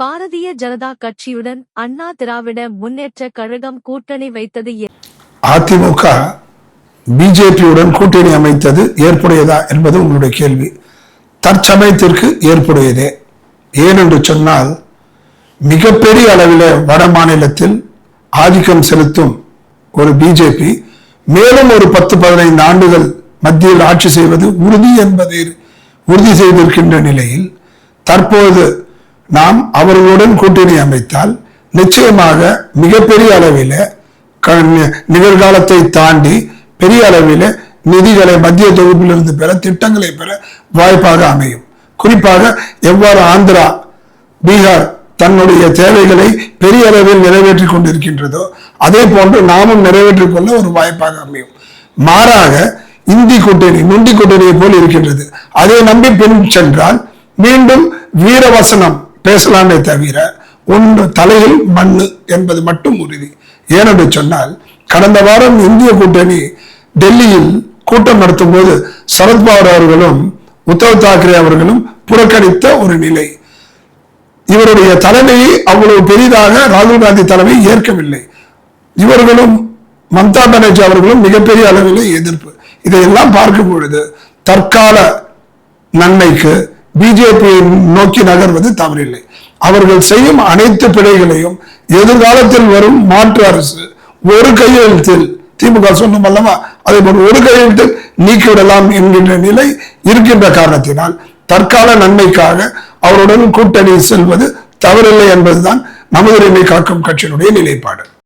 பாரதிய ஜனதா கட்சியுடன் அண்ணா திராவிட முன்னேற்ற கழகம் கூட்டணி வைத்தது அதிமுக பிஜேபியுடன் கூட்டணி அமைத்தது ஏற்புடையதா என்பது உங்களுடைய கேள்வி. தற்சமயத்திற்கு ஏற்புடையதே. ஏனென்று சொன்னால் மிகப்பெரிய அளவில் வட மாநிலத்தில் ஆதிக்கம் செலுத்தும் ஒரு பிஜேபி மேலும் ஒரு பத்து பதினைந்து ஆண்டுகள் மத்தியில் ஆட்சி செய்வது உறுதி என்பதை உறுதி செய்திருக்கின்ற நிலையில் தற்போது நாம் அவர்களுடன் கூட்டணி அமைத்தால் நிச்சயமாக மிகப்பெரிய அளவில் க- நி- நிகழ்காலத்தை தாண்டி பெரிய அளவில் நிதிகளை மத்திய தொகுப்பிலிருந்து பெற திட்டங்களை பெற வாய்ப்பாக அமையும். குறிப்பாக எவ்வாறு ஆந்திரா பீகார் தன்னுடைய தேவைகளை பெரிய அளவில் நிறைவேற்றிக் கொண்டிருக்கின்றதோ அதே போன்று நாமும் நிறைவேற்றிக் கொள்ள ஒரு வாய்ப்பாக அமையும். மாறாக இந்தி கூட்டணி நொண்டி கூட்டணியை போல் இருக்கின்றது. அதை நம்பி பின் சென்றால் மீண்டும் வீரவசனம் பேசலாமே தவிர ஒன்று தலையில் மண்ணு என்பது மட்டும் உறுதி. ஏனென்று சொன்னால் கடந்த வாரம் இந்திய கூட்டணி டெல்லியில் கூட்டம் நடத்தும் போது சரத்பவார் அவர்களும் உத்தவ் தாக்கரே அவர்களும் புறக்கணித்த ஒரு நிலை. இவருடைய தலைமையை அவ்வளவு பெரிதாக ராகுல் காந்தி தலைமை ஏற்கவில்லை. இவர்களும் மம்தா பானர்ஜி அவர்களும் மிகப்பெரிய அளவில் எதிர்ப்பு. இதையெல்லாம் பார்க்கும் பொழுது தற்கால நன்மைக்கு பிஜேபியை நோக்கி நகர்வது தவறில்லை. அவர்கள் செய்யும் அனைத்து பிழைகளையும் எதிர்காலத்தில் வரும் மாற்று அரசு ஒரு கையெழுத்தில் திமுக சொன்னோம் அல்லவா அதே போல் ஒரு கையெழுத்தில் நீக்கிவிடலாம் என்கின்ற நிலை இருக்கின்ற காரணத்தினால் தற்கால நன்மைக்காக அவருடன் கூட்டணி செல்வது தவறில்லை என்பதுதான் நமது உரிமை காக்கும் கட்சியினுடைய நிலைப்பாடு.